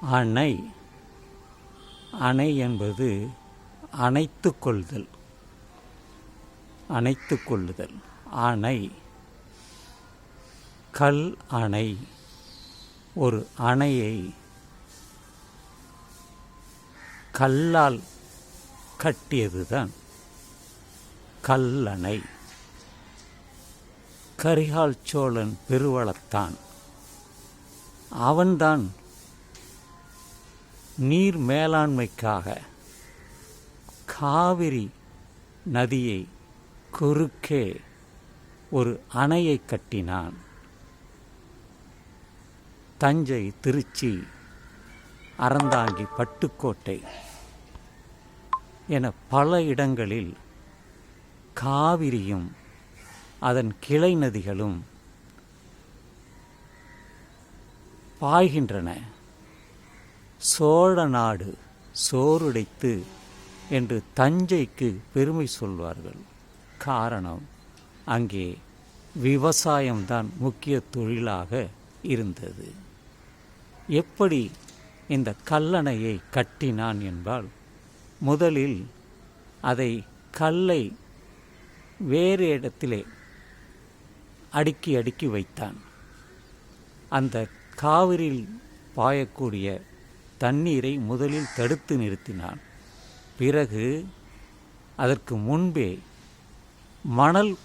அணை. அணை என்பது அணைத்து கொள்ளுதல் அணைத்து கொள்ளுதல். அணை. கல் அணை. ஒரு அணையை கல்லால் கட்டியதுதான் கல்லணை. கரிகால் சோழன் பெருவளத்தான். அவன்தான் நீர் மேலாண்மைக்காக காவிரி நதியை குறுக்கே ஒரு அணையை கட்டினான். தஞ்சை திருச்சி அறந்தாங்கி பட்டுக்கோட்டை என பல இடங்களில் காவிரியும் அதன் கிளை நதிகளும் பாய்கின்றன. சோழ நாடு சோறுடைத்து என்று தஞ்சைக்கு பெருமை சொல்வார்கள். காரணம் அங்கே விவசாயம்தான் முக்கிய தொழிலாக இருந்தது. எப்படி இந்த கல்லணையை கட்டினான் என்பால் முதலில் அதை கல்லை வேறு இடத்திலே அடுக்கி அடுக்கி வைத்தான். அந்த காவிரியில் பாயக்கூடிய தண்ணீரை முதலில் தடுத்து நிறுத்தினான். பிறகு அதற்கு முன்பே மணல்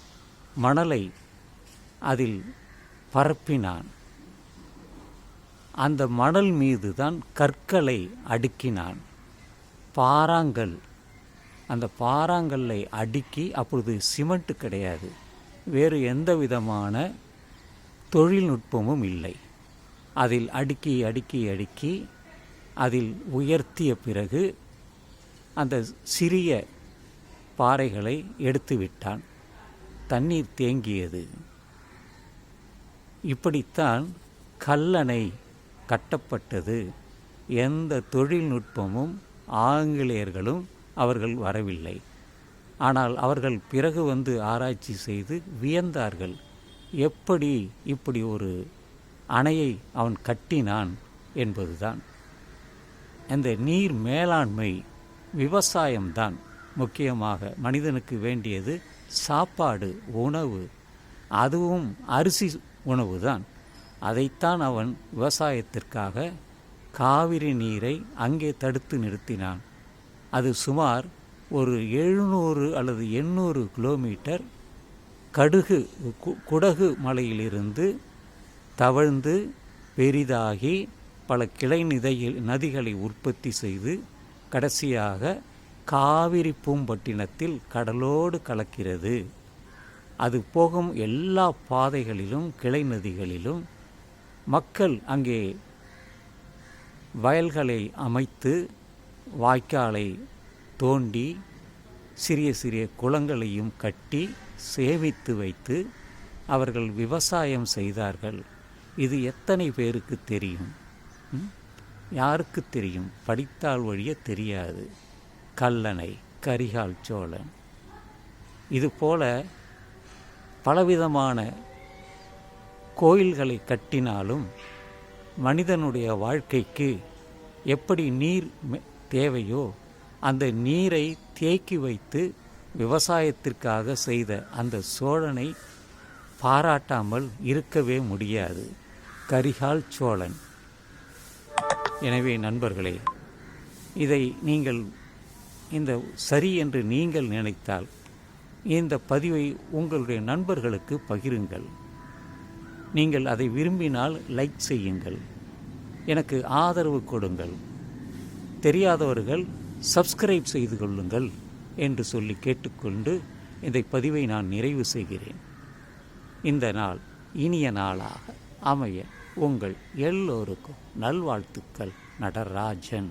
மணலை அதில் பரப்பினான். அந்த மணல் மீது தான் கற்களை அடுக்கினான். பாறாங்கல் அந்த பாறாங்கல்லை அடுக்கி அப்பொழுது சிமெண்ட் கிடையாது. வேறு எந்த விதமான தொழில்நுட்பமும் இல்லை. அதில் அடுக்கி அடுக்கி அடுக்கி அதில் உயர்த்திய பிறகு அந்த சிறிய பாறைகளை எடுத்து விட்டான் தண்ணீர் தேங்கியது. இப்படித்தான் கல்லணை கட்டப்பட்டது. எந்த தொழில்நுட்பமும் ஆங்கிலேயர்களும் அவர்கள் வரவில்லை. ஆனால் அவர்கள் பிறகு வந்து ஆராய்ச்சி செய்து வியந்தார்கள். எப்படி இப்படி ஒரு அணையை அவன் கட்டினான் என்பதுதான். அந்த நீர் மேலாண்மை விவசாயம்தான். முக்கியமாக மனிதனுக்கு வேண்டியது சாப்பாடு உணவு. அதுவும் அரிசி உணவு தான் அதைத்தான் அவன் விவசாயத்திற்காக காவிரி நீரை அங்கே தடுத்து நிறுத்தினான். அது சுமார் ஒரு எழுநூறு அல்லது எண்ணூறு கிலோமீட்டர் கடுகு கு- குடகு மலையிலிருந்து தவழ்ந்து பெரிதாகி பல கிளை நிதையில் நதிகளை உற்பத்தி செய்து கடைசியாக காவிரி பூம்பட்டினத்தில் கடலோடு கலக்கிறது. அது போகும் எல்லா பாதைகளிலும் கிளை நதிகளிலும் மக்கள் அங்கே வயல்களை அமைத்து வாய்க்காலை தோண்டி சிறிய சிறிய குளங்களையும் கட்டி சேமித்து வைத்து அவர்கள் விவசாயம் செய்தார்கள். இது எத்தனை பேருக்கு தெரியும்? யாருக்கு தெரியும்? படித்தால் வழிய தெரியாது. கல்லணை கரிகால் சோழன். இதுபோல பலவிதமான கோயில்களை கட்டினாலும் மனிதனுடைய வாழ்க்கைக்கு எப்படி நீர் தேவையோ அந்த நீரை தேக்கி வைத்து விவசாயத்திற்காக செய்த அந்த சோழனை பாராட்டாமல் இருக்கவே முடியாது. கரிகால் சோழன். எனவே நண்பர்களே இதை நீங்கள் இந்த சரி என்று நீங்கள் நினைத்தால் இந்த பதிவை உங்களுடைய நண்பர்களுக்கு பகிருங்கள். நீங்கள் அதை விரும்பினால் லைக் செய்யுங்கள். எனக்கு ஆதரவு கொடுங்கள். தெரியாதவர்கள் சப்ஸ்கிரைப் செய்து கொள்ளுங்கள் என்று சொல்லி கேட்டுக்கொண்டு இந்த பதிவை நான் நிறைவு செய்கிறேன். இந்த நாள் இனிய நாளாக அமைய உங்கள் எல்லோருக்கும் நல்வாழ்த்துக்கள். నటరాజన్.